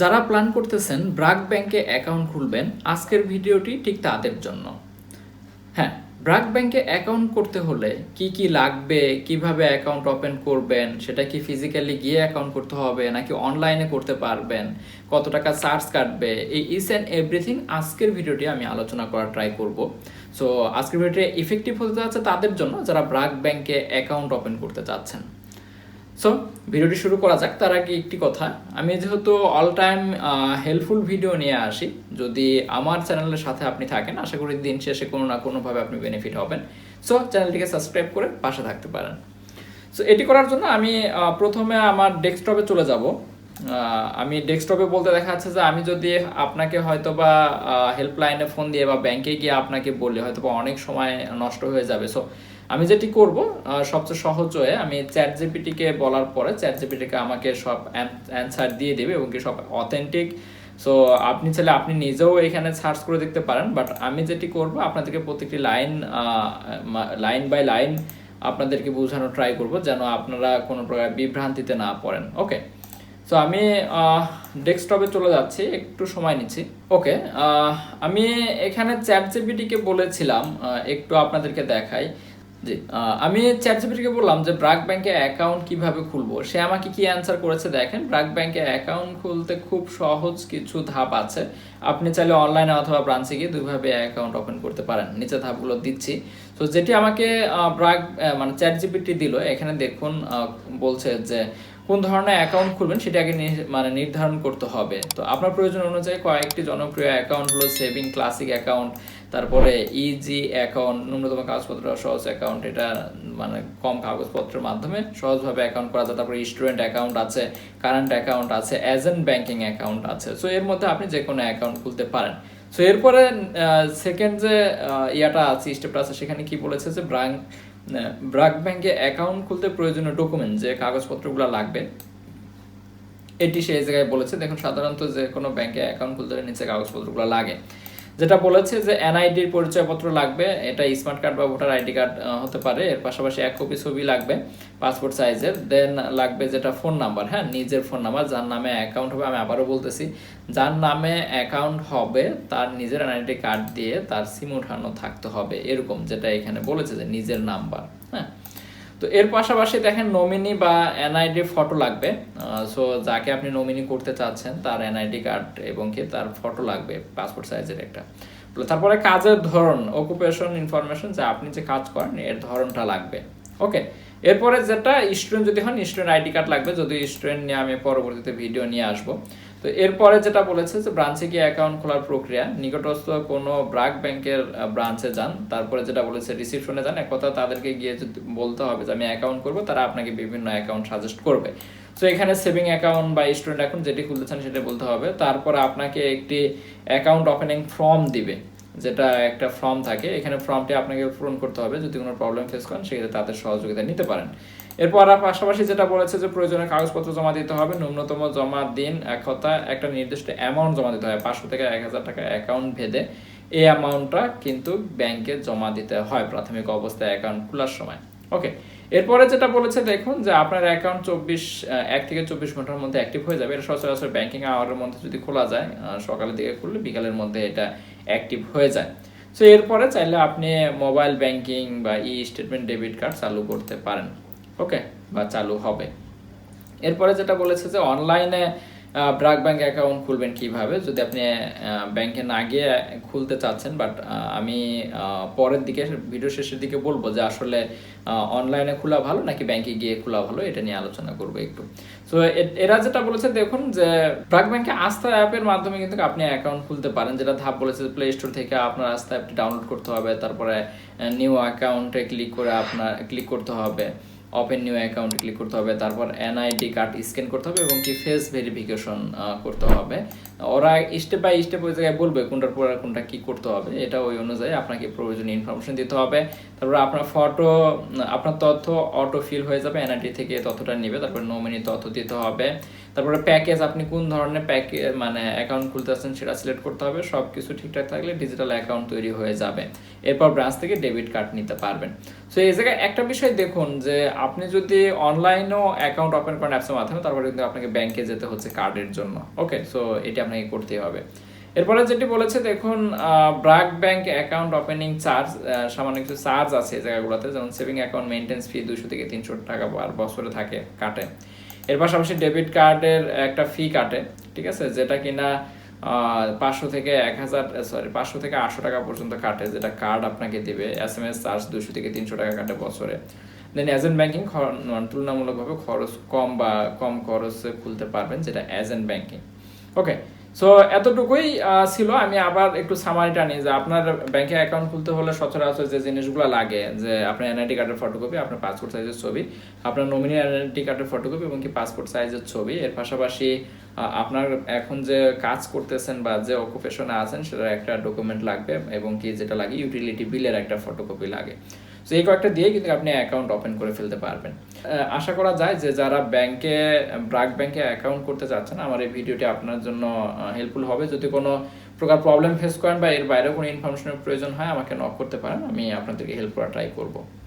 যারা প্ল্যান করতেছেন, ব্রাক ব্যাংকে অ্যাকাউন্ট খুলবেন, আজকের ভিডিওটি ঠিক তাদের জন্য। হ্যাঁ ব্রাক ব্যাংকে অ্যাকাউন্ট করতে হলে কি কি লাগবে, কীভাবে অ্যাকাউন্ট ওপেন করবেন, সেটা কি ফিজিক্যালি গিয়ে অ্যাকাউন্ট করতে হবে, নাকি অনলাইনে করতে পারবেন, কত টাকা চার্জ কাটবে, এই ইস অ্যান্ড এভরিথিং আজকের ভিডিওটি আমি আলোচনা করার ট্রাই করব। সো আজকের ভিডিওটি ইফেক্টিভ হতে যাচ্ছে তাদের জন্য, যারা ব্রাক ব্যাংকে অ্যাকাউন্ট ওপেন করতে চাচ্ছেন। সো ভিডিওটি শুরু করা যাক। তার আগে একটি কথা। আমি যেহেতু অল টাইম হেল্পফুল ভিডিও নিয়ে আসি, যদি আমার চ্যানেলের সাথে আপনি থাকেন, আশা করি দিন শেষে কোনো না কোনোভাবে আপনি বেনিফিট হবেন। সো চ্যানেলটিকে সাবস্ক্রাইব করে পাশে থাকতে পারেন। সো এটি করার জন্য আমি প্রথমে আমার ডেস্কটপে চলে যাব। আমি ডেস্কটপে বলতে দেখা যাচ্ছে যে আমি যদি আপনাকে হয়তো বা হেল্পলাইনে ফোন দিয়ে বা ব্যাংকে গিয়ে আপনাকে বলি হয়তো বা অনেক সময় নষ্ট হয়ে যাবে। সো আমি যেটি করব সবচেয়ে সহজ হয়ে আমি চ্যাট জিপিটিকে বলার পরে চ্যাট জিপিটিকে আমাকে সব অ্যান্সার দিয়ে দেবে এবং কি সব অথেন্টিক সো আপনি চাইলে আপনি নিজেও এখানে সার্চ করে দেখতে পারেন বাট আমি যেটি করব, আপনাদেরকে প্রত্যেকটি লাইন লাইন বাই লাইন আপনাদেরকে বোঝানো ট্রাই করব, যেন আপনারা কোনো প্রকার বিভ্রান্তিতে না পড়েন। ওকে সো আমি ডেস্কটপে চলে যাচ্ছি, একটু সময় নিচ্ছি। ওকে আমি এখানে চ্যাট জিপিটিকে বলেছিলাম একটু আপনাদেরকে দেখাই। জি আমি চ্যাট জিপিটিকে বললাম যে, ব্রাক ব্যাংকে অ্যাকাউন্ট কীভাবে খুলবো? সে আমাকে কি অ্যান্সার করেছে দেখেন, ব্রাক ব্যাংকে অ্যাকাউন্ট খুলতে খুব সহজ কিছু ধাপ আছে। আপনি চাইলে অনলাইনে অথবা ব্রাঞ্চে গিয়ে দুইভাবে অ্যাকাউন্ট ওপেন করতে পারেন। নিচে ধাপগুলো দিচ্ছি। তো যেটি আমাকে ব্রাক মানে চ্যাট জিপিটি দিল, এখানে দেখুন বলছে যে কোন ধরনের অ্যাকাউন্ট খুলবেন সেটা আগে নি- মানে নির্ধারণ করতে হবে। তো আপনার প্রয়োজন অনুযায়ী কয়েকটি জনপ্রিয় অ্যাকাউন্ট হলো সেভিং ক্লাসিক অ্যাকাউন্ট তারপরে ইজি অ্যাকাউন্ট ন্যূনতম কাগজপত্র, সহজ অ্যাকাউন্ট এটা মানে কম কাগজপত্রের মাধ্যমে সহজভাবে অ্যাকাউন্ট করা যায়। তারপরে স্টুডেন্ট অ্যাকাউন্ট আছে কারেন্ট অ্যাকাউন্ট আছে এজেন্ট ব্যাংকিং অ্যাকাউন্ট আছে। সো এর মধ্যে আপনি যে কোনো অ্যাকাউন্ট খুলতে পারেন। সো এরপরে সেকেন্ড যে ইয়াটা আছে স্টেপটা আছে, সেখানে কি বলেছে যে ব্রাঙ্ক ব্রাক ব্যাংকে অ্যাকাউন্ট খুলতে প্রয়োজনীয় ডকুমেন্ট যে কাগজপত্রগুলো লাগবে, এটি সেই জায়গায় বলেছে। দেখুন, সাধারণত যে কোনো ব্যাংকে অ্যাকাউন্ট খুলতে নিচে কাগজপত্রগুলো লাগে। যেটা বলেছে যে এনআইডির পরিচয়পত্র লাগবে, এটা স্মার্ট কার্ড বা ভোটার আইডি কার্ড হতে পারে। এর পাশাপাশি এক কপি ছবি লাগবে পাসপোর্ট সাইজের দেন লাগবে যেটা ফোন নাম্বার হ্যাঁ নিজের ফোন নাম্বার যার নামে অ্যাকাউন্ট হবে, আমি আবারও বলতেছি। যার নামে অ্যাকাউন্ট হবে, তার নিজের এনআইডি কার্ড দিয়ে তার সিম উঠানো থাকতে হবে, এরকম যেটা এখানে বলেছে যে নিজের নাম্বার হ্যাঁ। তো এর পাশাপাশি দেখেন নমিনি বা এনআইডি ফটো লাগবে। সো যাকে আপনি নমিনি করতে চাচ্ছেন, তার এনআইডি কার্ড এবং কি তার ফটো লাগবে পাসপোর্ট সাইজের একটা। তারপরে কাজের ধরন অকুপেশন ইনফরমেশন যে আপনি যে কাজ করেন, এর ধরনটা লাগবে। ওকে এরপরে যেটা স্টুডেন্ট যদি হন স্টুডেন্ট আইডি কার্ড লাগবে। যদি স্টুডেন্ট নিয়ে আমি পরবর্তীতে ভিডিও নিয়ে আসব। তো এরপরে যেটা বলেছে যে ব্রাঞ্চে গিয়ে অ্যাকাউন্ট খোলার প্রক্রিয়া, নিকটস্থ কোনো ব্রাক ব্যাংকের ব্রাঞ্চে যান, তারপরে যেটা বলেছে রিসিপশনে যান, এক কথা তাদেরকে গিয়ে বলতে হবে যে আমি অ্যাকাউন্ট করব, তারা আপনাকে বিভিন্ন অ্যাকাউন্ট সাজেস্ট করবে। তো এখানে সেভিং অ্যাকাউন্ট বা স্টুডেন্ট অ্যাকাউন্ট যেটি খুলতে চান সেটা বলতে হবে। তারপরে আপনাকে একটি অ্যাকাউন্ট ওপেনিং ফর্ম দিবে, যেটা একটা ফর্ম থাকে। এখানে ফর্মটি আপনাকে পূরণ করতে হবে। যদি কোনো প্রবলেম ফেস করেন, সেক্ষেত্রে তাদের সহযোগিতা নিতে পারেন। এরপর পাশাপাশি যেটা বলেছে যে প্রয়োজনীয় কাগজপত্র জমা দিতে হবে, ন্যূনতম জমা দিন, এক কথা একটা নির্দিষ্ট অ্যামাউন্ট জমা দিতে হয়, পাঁচশো থেকে এক হাজার টাকা অ্যাকাউন্ট ভেদে। এই অ্যামাউন্টটা কিন্তু ব্যাংকে জমা দিতে হয় প্রাথমিক অবস্থায় অ্যাকাউন্ট খোলার সময়। ওকে এরপরে যেটা বলেছে, দেখুন যে আপনার অ্যাকাউন্ট চব্বিশ এক থেকে চব্বিশ ঘণ্টার মধ্যে অ্যাক্টিভ হয়ে যাবে। এটা সচরাচর ব্যাংকিং আওয়ারের মধ্যে যদি খোলা যায় সকালের দিকে খুললে বিকালের মধ্যে এটা অ্যাক্টিভ হয়ে যায়। সো এরপরে চাইলে আপনি মোবাইল ব্যাংকিং বা ই স্টেটমেন্ট ডেবিট কার্ড চালু করতে পারেন। ওকে, বা চালু হবে। এরপরে যেটা বলেছে যে অনলাইনে ব্রাক ব্যাংক অ্যাকাউন্ট খুলবেন কীভাবে? যদি আপনি ব্যাংকে না গিয়ে খুলতে চাচ্ছেন বাট আমি পরের দিকে ভিডিও শেষের দিকে বলব যে আসলে অনলাইনে খোলা ভালো নাকি ব্যাংকে গিয়ে খোলা ভালো? এটা নিয়ে আলোচনা করব একটু। সো এরা যেটা বলেছে দেখুন যে, ব্রাক ব্যাংকে আস্থা অ্যাপের মাধ্যমে কিন্তু আপনি অ্যাকাউন্ট খুলতে পারেন। যেটা ধাপ বলেছে প্লে স্টোর থেকে আপনার আস্থা অ্যাপটি ডাউনলোড করতে হবে। তারপরে নিউ অ্যাকাউন্টে ক্লিক করে আপনার ক্লিক করতে হবে। ওপেন নিউ অ্যাকাউন্ট ক্লিক করতে হবে, তারপর এনআইডি কার্ড স্ক্যান করতে হবে এবং কি ফেস ভেরিফিকেশন করতে হবে। ওরা স্টেপ বাই স্টেপ ওই জায়গায় বলবে কোনটার পর কোনটা কি করতে হবে, এটা ওই অনুযায়ী আপনাকে প্রয়োজনীয় ইনফরমেশন দিতে হবে। তারপর আপনার ফটো আপনার তথ্য অটো ফিল হয়ে যাবে এনআইডি থেকে তথ্যটা নেবে, তারপর নমিনি তথ্য দিতে হবে। তারপরে প্যাকেজ আপনি কোন ধরনের প্যাকে মানে অ্যাকাউন্ট খুলতে চাচ্ছেন সেটা সিলেক্ট করতে হবে সব কিছু ঠিকঠাক থাকলে ডিজিটাল অ্যাকাউন্ট তৈরি হয়ে যাবে। এরপর ব্রাঞ্চ থেকে ডেবিট কার্ড নিতে পারবেন। সো এই জায়গায় একটা বিষয় দেখুন যে আপনি যদি অনলাইনেও অ্যাকাউন্ট ওপেন করেন অ্যাপসের মাধ্যমে, তারপরে কিন্তু আপনাকে ব্যাংকে যেতে হচ্ছে কার্ডের জন্য। ওকে সো এটি আপনাকে করতেই হবে। এরপরে যেটি বলেছে, দেখুন BRAC bank account opening charge সামান্য কিছু চার্জ আছে এই জায়গাগুলোতে, যেমন সেভিং অ্যাকাউন্ট মেনটেন্স ফি দুশো থেকে তিনশো টাকা বছরে থাকে কাটে। এর পাশাপাশি ডেবিট কার্ডের একটা ফি কাটে, ঠিক আছে? যেটা কিনা পাঁচশো থেকে এক হাজার সরি পাঁচশো থেকে আটশো টাকা পর্যন্ত কাটে, যেটা কার্ড আপনাকে দিবে এস এম এস চার্জ দুশো থেকে তিনশো টাকা কাটে বছরে। দেন এজেন্ট ব্যাংকিং তুলনামূলকভাবে খরচ কম বা কম খরচে খুলতে পারবেন, যেটা এজেন্ট ব্যাঙ্কিং ওকে সো এতটুকুই ছিল। আমি আবার একটু সামারিটা নিই যে আপনার ব্যাংকে অ্যাকাউন্ট খুলতে হলে সচরাচর যে জিনিসগুলো লাগে, যে আপনার এনআইডি কার্ডের ফটোকপি আপনার পাসপোর্ট সাইজের ছবি, আপনার নমিনি এনআইডি কার্ডের ফটোকপি এবং কি পাসপোর্ট সাইজের ছবি। এর পাশাপাশি আপনার এখন যে কাজ করতেছেন বা যে অকুপেশনে আছেন, সেটার একটা ডকুমেন্ট লাগবে এবং কি যেটা লাগে ইউটিলিটি বিলের একটা ফটোকপি লাগে। তো এই কয়েকটা দিয়ে কিন্তু আপনি অ্যাকাউন্ট ওপেন করে ফেলতে পারবেন। আশা করা যায় যে যারা ব্যাংকে ব্রাক ব্যাংকে অ্যাকাউন্ট করতে চাচ্ছেন, আমার এই ভিডিওটি আপনার জন্য হেল্পফুল হবে। যদি কোনো প্রকার প্রবলেম ফেস করেন বা এর বাইরেও কোনো ইনফরমেশনের প্রয়োজন হয়, আমাকে নক করতে পারেন। আমি আপনাদেরকে হেল্প করা ট্রাই করব।